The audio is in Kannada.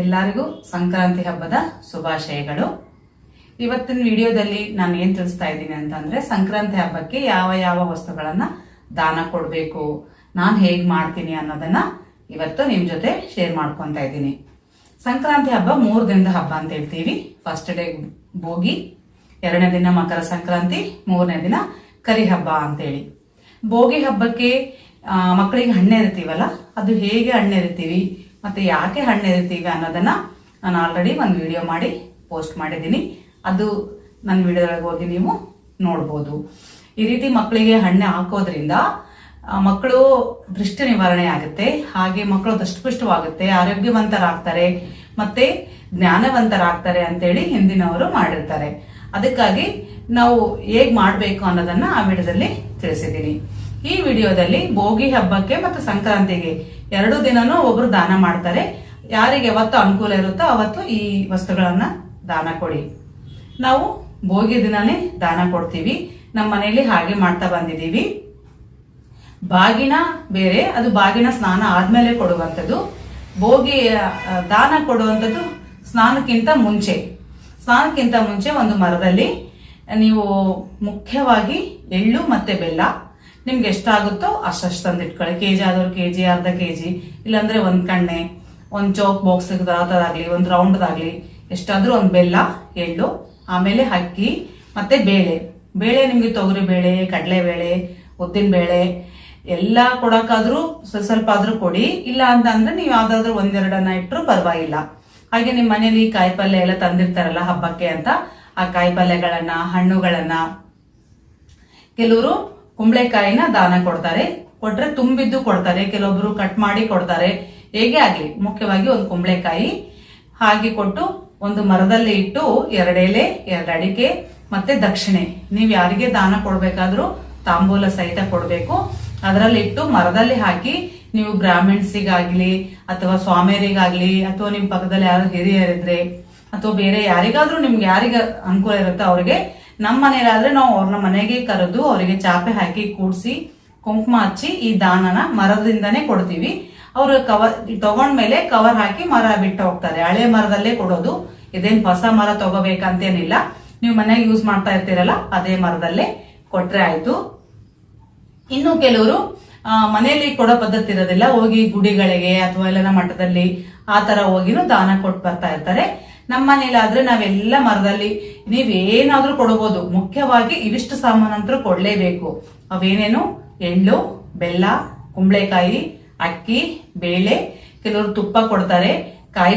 ಎಲ್ಲರಿಗೂ ಸಂಕ್ರಾಂತಿ ಹಬ್ಬದ ಶುಭಾಶಯಗಳು. ಇವತ್ತಿನ ವಿಡಿಯೋದಲ್ಲಿ ನಾನು ಏನ್ ತಿಳಿಸ್ತಾ ಇದ್ದೀನಿ ಅಂತಂದ್ರೆ ಸಂಕ್ರಾಂತಿ ಹಬ್ಬಕ್ಕೆ ಯಾವ ಯಾವ ವಸ್ತುಗಳನ್ನ ದಾನ ಕೊಡಬೇಕು, ನಾನು ಹೇಗ್ ಮಾಡ್ತೀನಿ ಅನ್ನೋದನ್ನ ಇವತ್ತು ನಿಮ್ ಜೊತೆ ಶೇರ್ ಮಾಡ್ಕೊಂತ ಇದ್ದೀನಿ. ಸಂಕ್ರಾಂತಿ ಹಬ್ಬ ಮೂರು ದಿನದ ಹಬ್ಬ ಅಂತ ಹೇಳ್ತೀವಿ. ಫಸ್ಟ್ ಡೇ ಭೋಗಿ, ಎರಡನೇ ದಿನ ಮಕರ ಸಂಕ್ರಾಂತಿ, ಮೂರನೇ ದಿನ ಕರಿ ಹಬ್ಬ ಅಂತೇಳಿ. ಭೋಗಿ ಹಬ್ಬಕ್ಕೆ ಮಕ್ಕಳಿಗೆ ಹಣ್ಣು ಇರ್ತೀವಲ್ಲ ಅದು ಹೇಗೆ ಹಣ್ಣು ಎರಿತೀವಿ? ಮತ್ತೆ ಯಾಕೆ ಹಣ್ಣು ಎರಿತೀವಿ ಅನ್ನೋದನ್ನ ನಾನು ಆಲ್ರೆಡಿ ಒಂದು ವಿಡಿಯೋ ಮಾಡಿ ಪೋಸ್ಟ್ ಮಾಡಿದ್ದೀನಿ. ಅದು ನನ್ನ ವಿಡಿಯೋದೊಳಗೆ ಹೋಗಿ ನೀವು ನೋಡ್ಬೋದು. ಈ ರೀತಿ ಮಕ್ಕಳಿಗೆ ಹಣ್ಣೆ ಹಾಕೋದ್ರಿಂದ ಮಕ್ಕಳು ದೃಷ್ಟಿ ನಿವಾರಣೆ ಆಗುತ್ತೆ. ಹಾಗೆ ಮಕ್ಕಳು ದಷ್ಟಪುಷ್ಟವಾಗುತ್ತೆ, ಆರೋಗ್ಯವಂತರಾಗ್ತಾರೆ, ಮತ್ತೆ ಜ್ಞಾನವಂತರಾಗ್ತಾರೆ ಅಂತೇಳಿ ಹಿಂದಿನವರು ಮಾಡಿರ್ತಾರೆ. ಅದಕ್ಕಾಗಿ ನಾವು ಹೇಗ್ ಮಾಡಬೇಕು ಅನ್ನೋದನ್ನ ಆ ವಿಡಿಯೋದಲ್ಲಿ ತಿಳಿಸಿದ್ದೀನಿ. ಈ ವಿಡಿಯೋದಲ್ಲಿ ಭೋಗಿ ಹಬ್ಬಕ್ಕೆ ಮತ್ತು ಸಂಕ್ರಾಂತಿಗೆ ಎರಡು ದಿನನೂ ಒಬ್ರು ದಾನ ಮಾಡ್ತಾರೆ. ಯಾರಿಗೆ ಯಾವತ್ತು ಅನುಕೂಲ ಇರುತ್ತೋ ಅವತ್ತು ಈ ವಸ್ತುಗಳನ್ನ ದಾನ ಕೊಡಿ. ನಾವು ಭೋಗಿ ದಿನನೇ ದಾನ ಕೊಡ್ತೀವಿ. ನಮ್ಮ ಮನೆಯಲ್ಲಿ ಹಾಗೆ ಮಾಡ್ತಾ ಬಂದಿದ್ದೀವಿ. ಬಾಗಿನ ಬೇರೆ, ಅದು ಬಾಗಿನ ಸ್ನಾನ ಆದ್ಮೇಲೆ ಕೊಡುವಂಥದ್ದು. ಭೋಗಿ ದಾನ ಕೊಡುವಂಥದ್ದು ಸ್ನಾನಕ್ಕಿಂತ ಮುಂಚೆ. ಸ್ನಾನಕ್ಕಿಂತ ಮುಂಚೆ ಒಂದು ಮರದಲ್ಲಿ ನೀವು ಮುಖ್ಯವಾಗಿ ಎಳ್ಳು ಮತ್ತೆ ಬೆಲ್ಲ ನಿಮ್ಗೆ ಎಷ್ಟಾಗುತ್ತೋ ಅಷ್ಟಷ್ಟು ತಂದಿಟ್ಕೊಳ್ಳಿ ಕೆ ಜಿ ಆದವ್ರು ಕೆ ಜಿ ಅರ್ಧ ಕೆ ಜಿ ಇಲ್ಲಾಂದ್ರೆ ಒಂದ್ ಕಣ್ಣೆ, ಒಂದ್ ಚೌಕ್ ಬಾಕ್ಸ್ ಆಗ್ಲಿ, ಒಂದ್ ರೌಂಡ್ದಾಗ್ಲಿ ಎಷ್ಟಾದ್ರೂ ಒಂದ್ ಬೆಲ್ಲ, ಎಳ್ಳು, ಆಮೇಲೆ ಅಕ್ಕಿ, ಮತ್ತೆ ಬೇಳೆ. ಬೇಳೆ ನಿಮ್ಗೆ ತೊಗರಿ ಬೇಳೆ, ಕಡಲೆ ಬೇಳೆ, ಉದ್ದಿನ ಬೇಳೆ, ಎಲ್ಲ ಕೊಡಕ್ಕಾದ್ರೂ ಸ್ವಲ್ಪ ಸ್ವಲ್ಪ ಆದ್ರೂ ಕೊಡಿ. ಇಲ್ಲ ಅಂತ ಅಂದ್ರೆ ನೀವು ಯಾವ್ದಾದ್ರು ಒಂದೆರಡನ್ನ ಇಟ್ಟರು ಪರವಾಗಿಲ್ಲ. ಹಾಗೆ ನಿಮ್ ಮನೇಲಿ ಕಾಯಿ ಪಲ್ಯ ಎಲ್ಲ ತಂದಿರ್ತಾರಲ್ಲ ಹಬ್ಬಕ್ಕೆ ಅಂತ, ಆ ಕಾಯಿ ಪಲ್ಯಗಳನ್ನ, ಹಣ್ಣುಗಳನ್ನ, ಕೆಲವರು ಕುಂಬಳೆಕಾಯಿನ ದಾನ ಕೊಡ್ತಾರೆ. ಕೊಟ್ರೆ ತುಂಬಿದ್ದು ಕೊಡ್ತಾರೆ. ಕೆಲವೊಬ್ರು ಕಟ್ ಮಾಡಿ ಕೊಡ್ತಾರೆ. ಹೇಗೆ ಆಗ್ಲಿ? ಮುಖ್ಯವಾಗಿ ಒಂದು ಕುಂಬಳೆಕಾಯಿ ಹಾಗೆ ಕೊಟ್ಟು ಒಂದು ಮರದಲ್ಲಿ ಇಟ್ಟು ಎರಡೆಲೆ ಎರಡು ಅಡಿಕೆ ಮತ್ತೆ ದಕ್ಷಿಣೆ. ನೀವು ಯಾರಿಗೆ ದಾನ ಕೊಡ್ಬೇಕಾದ್ರೂ ತಾಂಬೂಲ ಸಹಿತ ಕೊಡ್ಬೇಕು. ಅದರಲ್ಲಿ ಇಟ್ಟು ಮರದಲ್ಲಿ ಹಾಕಿ ನೀವು ಬ್ರಾಹ್ಮಿಣ್ಸಿಗಾಗ್ಲಿ ಅಥವಾ ಸ್ವಾಮಿಯರಿಗಾಗ್ಲಿ ಅಥವಾ ನಿಮ್ ಪಕ್ಕದಲ್ಲಿ ಯಾರು ಹಿರಿಯರಿದ್ರೆ ಅಥವಾ ಬೇರೆ ಯಾರಿಗಾದ್ರೂ ನಿಮ್ಗೆ ಯಾರಿಗ ಅನುಕೂಲ ಇರುತ್ತೋ ಅವ್ರಿಗೆ ನಮ್ಮ ಮನೇಲಾದ್ರೆ ನಾವು ಅವ್ರನ್ನ ಮನೆಗೆ ಕರೆದು ಅವರಿಗೆ ಚಾಪೆ ಹಾಕಿ ಕೂಡಿಸಿ, ಕುಂಕುಮ ಹಚ್ಚಿ ಈ ದಾನನ ಮರದಿಂದನೇ ಕೊಡ್ತೀವಿ. ಅವರು ಕವರ್ ತಗೊಂಡ್ಮೇಲೆ ಕವರ್ ಹಾಕಿ ಮರ ಬಿಟ್ಟು ಹೋಗ್ತಾರೆ. ಹಳೆ ಮರದಲ್ಲೇ ಕೊಡೋದು. ಇದೇನ್ ಹೊಸ ಮರ ತಗೋಬೇಕಂತೇನಿಲ್ಲ. ನೀವು ಮನೆಗೆ ಯೂಸ್ ಮಾಡ್ತಾ ಇರ್ತೀರಲ್ಲ, ಅದೇ ಮರದಲ್ಲೇ ಕೊಟ್ರೆ ಆಯ್ತು. ಇನ್ನು ಕೆಲವರು ಮನೆಯಲ್ಲಿ ಕೊಡೋ ಪದ್ಧತಿ ಇರೋದಿಲ್ಲ. ಹೋಗಿ ಗುಡಿಗಳಿಗೆ ಅಥವಾ ಎಲ್ಲ ಮಠದಲ್ಲಿ ಆ ತರ ಹೋಗಿನೂ ದಾನ ಕೊಟ್ಟು ಬರ್ತಾ ಇರ್ತಾರೆ. ನಮ್ಮ ಮನೇಲಿ ಆದ್ರೆ ನಾವೆಲ್ಲ ಮರದಲ್ಲಿ ನೀವೇನಾದ್ರೂ ಕೊಡಬಹುದು. ಮುಖ್ಯವಾಗಿ ಇವಿಷ್ಟು ಸಾಮಾನಂತರೂ ಕೊಡ್ಲೇಬೇಕು. ಅವೇನೇನು? ಎಳ್ಳು, ಬೆಲ್ಲ, ಕುಂಬಳೆಕಾಯಿ, ಅಕ್ಕಿ, ಬೇಳೆ, ಕೆಲವರು ತುಪ್ಪ ಕೊಡ್ತಾರೆ. ಕಾಯಿ